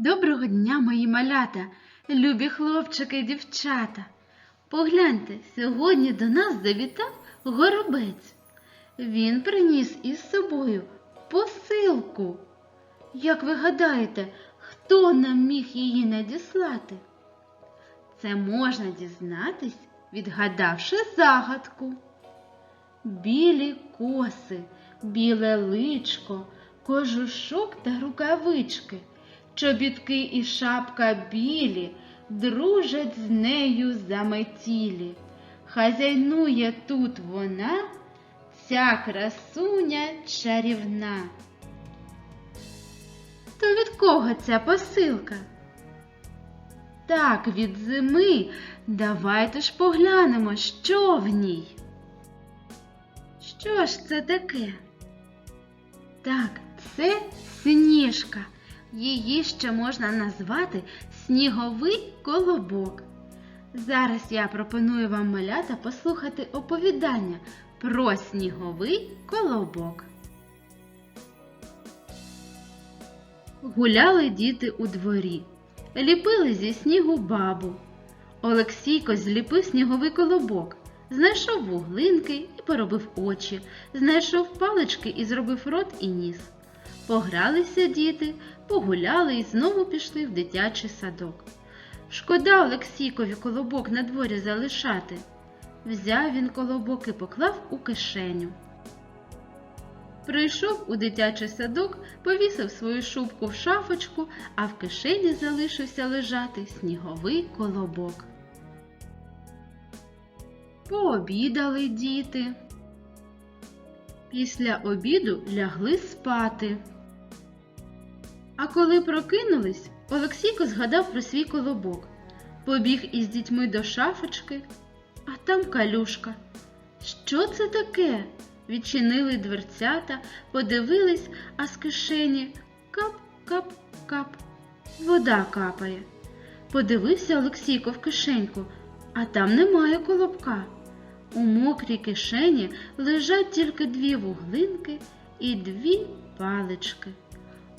Доброго дня, мої малята, любі хлопчики і дівчата. Погляньте, сьогодні до нас завітав горобець. Він приніс із собою посилку. Як ви гадаєте, хто нам міг її надіслати? Це можна дізнатись, відгадавши загадку. Білі коси, біле личко, кожушок та рукавички, чобітки і шапка білі, дружать з нею заметілі. Хазяйнує тут вона, ця красуня чарівна. То від кого ця посилка? Так, від зими. Давайте ж поглянемо, що в ній. Що ж це таке? Так, це сніжка. Її ще можна назвати сніговий колобок. Зараз я пропоную вам малята послухати оповідання про сніговий колобок. Гуляли діти у дворі, ліпили зі снігу бабу. Олексійко зліпив сніговий колобок, знайшов вуглинки і поробив очі, знайшов палички і зробив рот і ніс. Погралися діти, погуляли і знову пішли в дитячий садок. Шкода Олексійкові колобок на дворі залишати. Взяв він колобок і поклав у кишеню. Прийшов у дитячий садок, повісив свою шубку в шафочку, а в кишені залишився лежати сніговий колобок. Пообідали діти. Після обіду лягли спати. А коли прокинулись, Олексійко згадав про свій колобок. Побіг із дітьми до шафочки, а там калюшка. Що це таке? Відчинили дверцята, подивились, а з кишені кап-кап-кап. Вода капає. Подивився Олексійко в кишеньку, а там немає колобка. У мокрій кишені лежать тільки дві вуглинки і дві палички.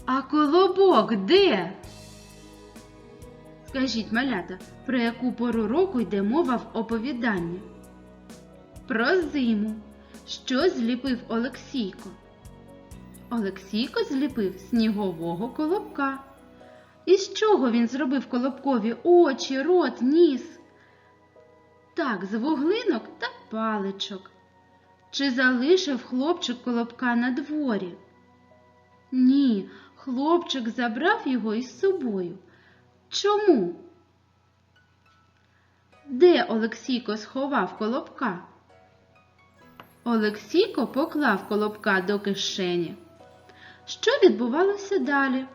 А колобок де? Скажіть, малята, про яку пору року йде мова в оповіданні? Про зиму. Що зліпив Олексійко? Олексійко зліпив снігового колобка. Із чого він зробив колобкові очі, рот, ніс? Так, з вуглинок та паличок. Чи залишив хлопчик колобка на дворі? Ні, хлопчик забрав його із собою. Чому? Де Олексійко сховав колобка? Олексійко поклав колобка до кишені. Що відбувалося далі?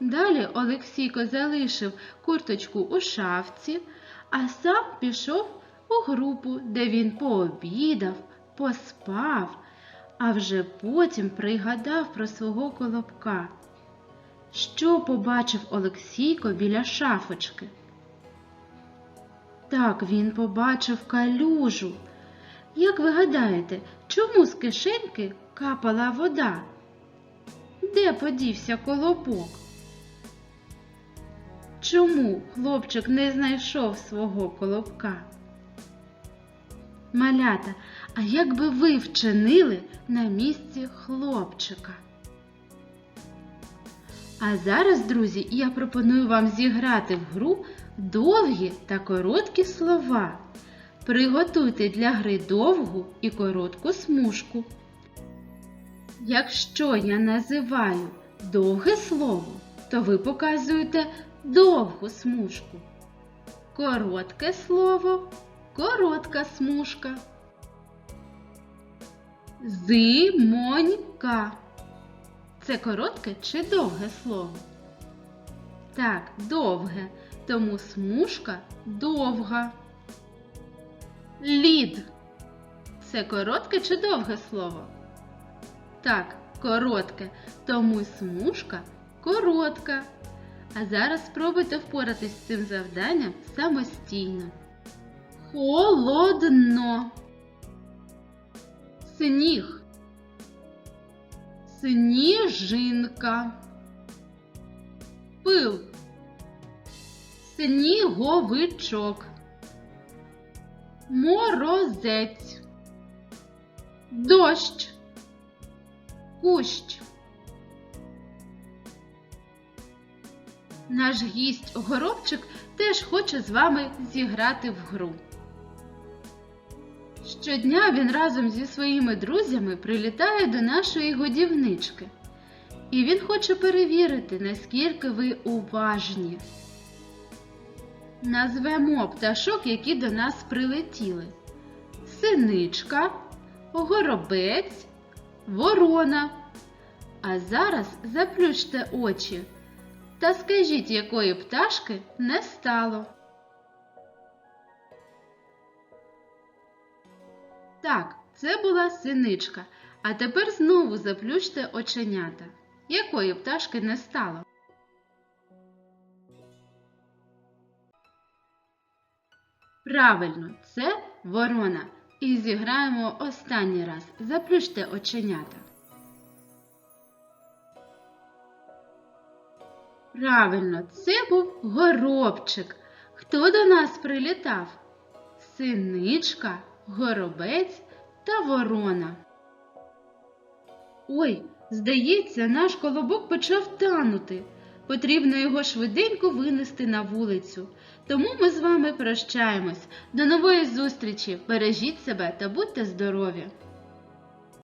Далі Олексійко залишив курточку у шафці, а сам пішов у групу, де він пообідав, поспав, а вже потім пригадав про свого колобка. Що побачив Олексійко біля шафочки? Так, він побачив калюжу. Як ви гадаєте, чому з кишеньки капала вода? Де подівся колобок? Чому хлопчик не знайшов свого колобка? Малята, а як би ви вчинили на місці хлопчика? А зараз, друзі, я пропоную вам зіграти в гру довгі та короткі слова. Приготуйте для гри довгу і коротку смужку. Якщо я називаю довге слово, то ви показуєте довгу смужку. Коротке слово коротка смужка. Зимонька. Це коротке чи довге слово? Так, довге, тому смужка довга. Лід. Це коротке чи довге слово? Так, коротке, тому смужка коротка. А зараз спробуйте впоратись з цим завданням самостійно. Холодно. Сніг. Сніжинка. пил. Сніговичок. Морозець. Дощ. Кущ. Наш гість Горобчик теж хоче з вами зіграти в гру. Щодня він разом зі своїми друзями прилітає до нашої годівнички. І він хоче перевірити, наскільки ви уважні. Назвемо пташок, які до нас прилетіли: синичка, горобець, ворона. А зараз заплющте очі та скажіть, якої пташки не стало. Так, це була синичка. А тепер знову заплющте оченята. Якої пташки не стало? Правильно, це ворона. І зіграємо останній раз. Заплющте оченята. Правильно, це був горобчик. Хто до нас прилітав? Синичка, горобець та ворона. Ой, здається, наш колобок почав танути. Потрібно його швиденько винести на вулицю. Тому ми з вами прощаємось. До нової зустрічі. Бережіть себе та будьте здорові!